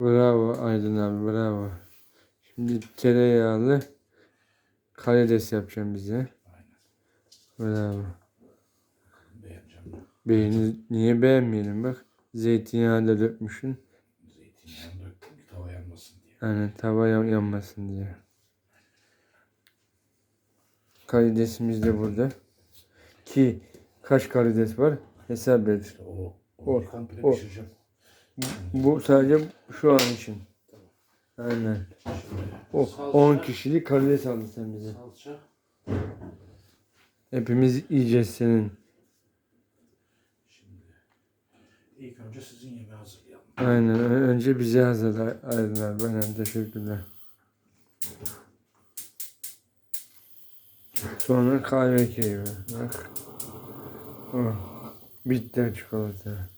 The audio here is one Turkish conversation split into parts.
Bravo Aydın abi bravo. Şimdi tereyağlı karides yapacağım bize. Aynen. Bravo. Beğeneceğim. Beğeni, niye beğenmeyelim bak. Zeytinyağı da dökmüşsün. Zeytinyağını döktüm ki tava yanmasın diye. Yani tava yan- yanmasın diye. Karidesimiz de burada. Ki kaç karides var? Hesap et. İşte o, O, o komple o. pişireceğim. Bu sadece şu an için. Aynen. O salça, 10 kişilik karides aldın sen bize. Salça. Hepimiz yiyeceğiz senin. Şimdi ilk önce sizin yemeği hazırlayalım. Aynen. Önce bize hazırla Aydın abi. Aynen. Teşekkürler. Sonra kahve keyfi. Bak. Oh. Bitter çikolata.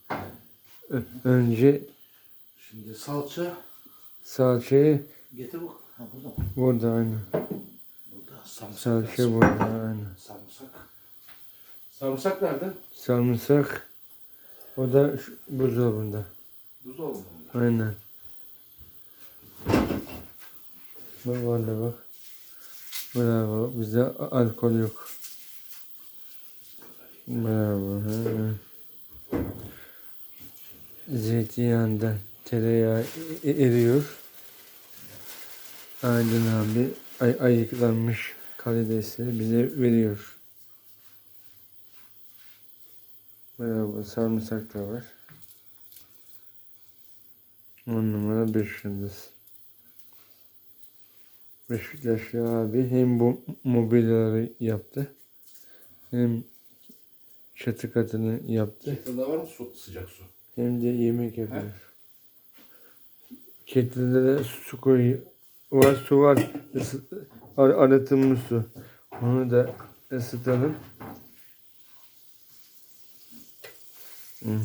Önce Şimdi salça. salçayı Getir bak. Ha burada mı? burada aynen. Burada. Sarımsak. Salça lazım. burada aynen. Sarımsak. Sarımsak nerede? Sarımsak o da şu buzdolabında. Buzdolabında. Aynen. Bak orada bak. Bravo. Bizde alkol yok. Bravo. he. Zeytinyağında tereyağı e- e- eriyor. Aydın abi ay ayıklanmış karidesleri bize veriyor. Bravo. Sarımsak da var. 10 numara 5 yıldız. Beşiktaşlı abi hem bu mobilyaları yaptı hem çatı katını yaptı Kettle'da var mı su, sıcak su? Hem de yemek yapıyor. Kettle'de de su koyuyor. Var su var. Isı, ar- arıtılmış su. Onu da ısıtalım. Hı.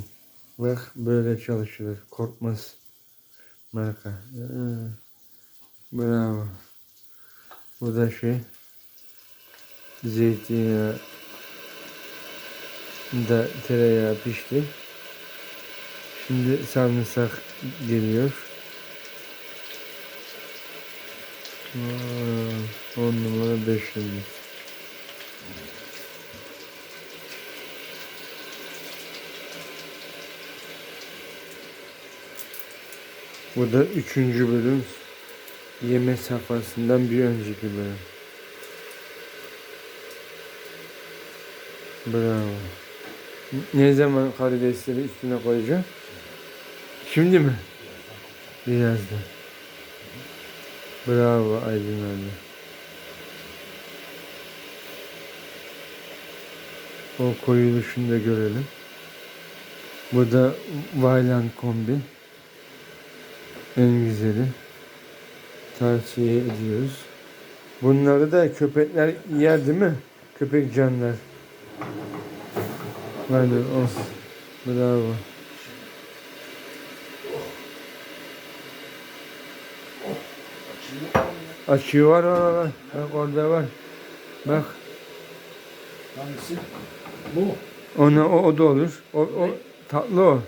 Bak böyle çalışılır. Korkmaz. Marka. Hı. Bravo. Bu da şey. Zeytinyağı da tereyağı pişti. Şimdi sarımsak geliyor. Aa, 10 numara 5 yıldız. Bu da üçüncü bölüm. Yeme safhasından bir önceki bölüm. Bravo. Ne zaman karidesleri üstüne koyacağım? Şimdi mi? Birazdan. Bravo Aydın abi. O koyuluşunu da görelim. Bu da Vaylan kombi. En güzeli. Tavsiye ediyoruz. Bunları da köpekler yer değil mi? Köpek canlar. Aynen o. Bravo. Açığı var var. Bak orada var. Bak Hangisi? Bu. ona o, o da olur. O, o tatlı o.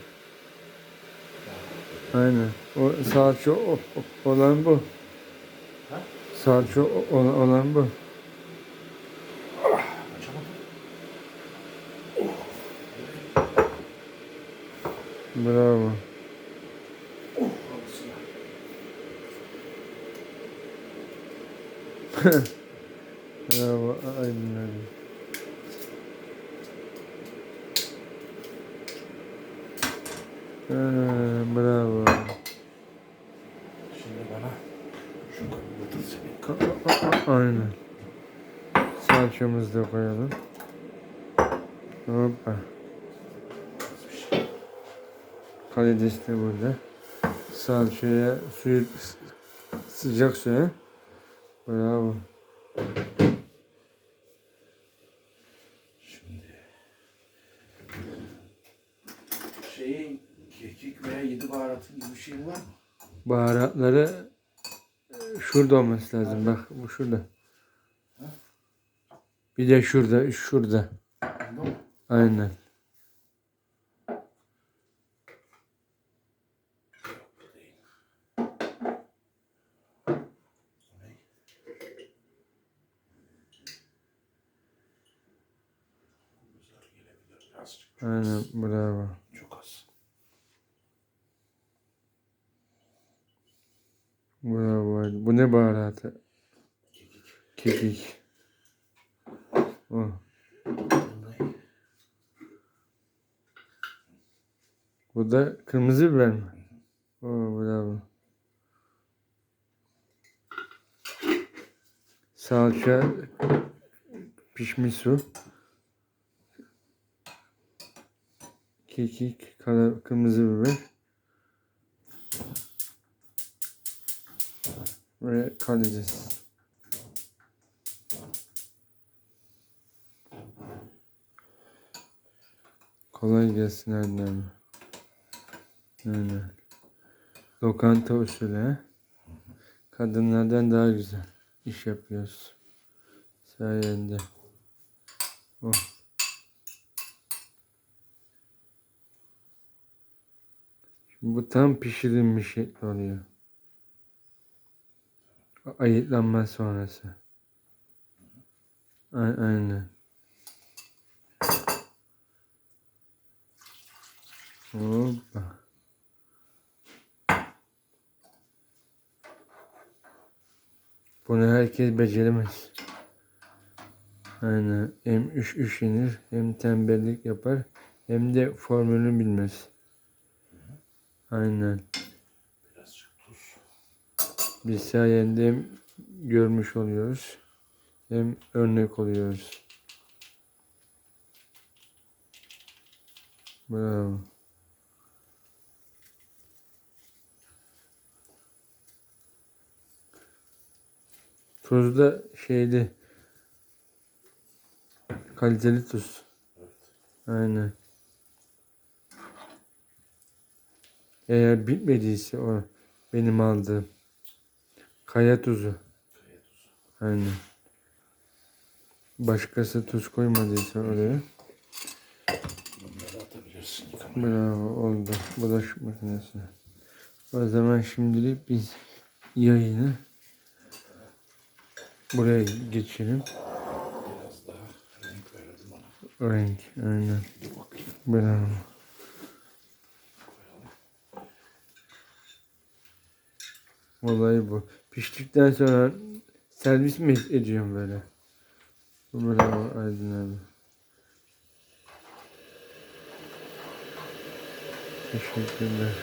Aynen. O salça o, o- olan bu. Salça o- olan, bu. Bravo. Bravo. Aynen öyle. Ha, bravo. Şimdi bana şu a- a- Aynen. Salçamızı da koyalım. Hoppa. Karides de burada. Salçaya suyu sıcak suya. Bravo. Şimdi şeyin kekik veya yedi baharatın gibi bir şeyin var mı? Baharatları e, şurada olması lazım. Bak bu şurada. Bir de şurada, şurada. Aynen. Aynen bravo. Çok az. Bravo. Bu ne baharatı? Kekik. Kekik. Oh. Bu da kırmızı biber mi? Oh bravo. Salça, pişmiş su. Kekik, kara, kırmızı biber. Ve karides. Kolay gelsin annem. Aynen. Lokanta usulü? Kadınlardan daha güzel iş yapıyoruz. Sayende. Oh. Bu tam pişirilmiş şekli oluyor. Ayıtlanma sonrası. A- aynen. Hoppa. Bunu herkes beceremez. Aynen. Hem üş üşenir, hem tembellik yapar, hem de formülünü bilmez. Aynen. Birazcık tuz. Biz sayende hem görmüş oluyoruz, hem örnek oluyoruz. Bravo. Tuz da şeyli, kaliteli tuz. Evet. Aynen. Eğer bitmediyse o benim aldığım kaya tuzu. Kaya tuzu. Aynen. Başkası tuz koymadıysa oraya. Bunları atabilirsin yıkamaya. Bravo oldu. Bulaşık makinesi. O zaman şimdilik biz yayını buraya geçelim. Biraz daha renk verelim ona. Renk. Aynen. Bravo. Olay bu. Piştikten sonra servis mi ediyorum böyle? Bravo Aydın abi. Teşekkürler.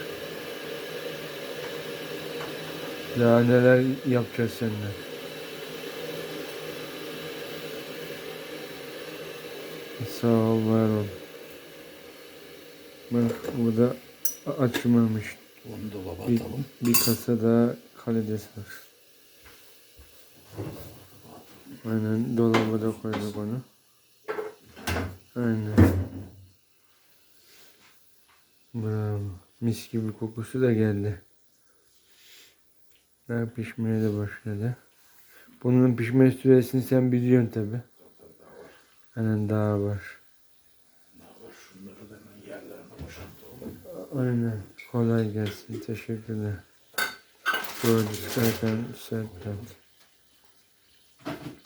Daha neler yapacağız seninle. Sağ ol, var ol. Bak bu da açmamış. Onu dolaba Bir, atalım. bir kasa daha karides var. Aynen dolaba da koyduk onu. Aynen. Bravo. Mis gibi kokusu da geldi. Daha pişmeye de başladı. Bunun pişme süresini sen biliyorsun tabi. Aynen daha var. Aynen. Kolay gelsin. Teşekkürler. Gördük zaten sertten.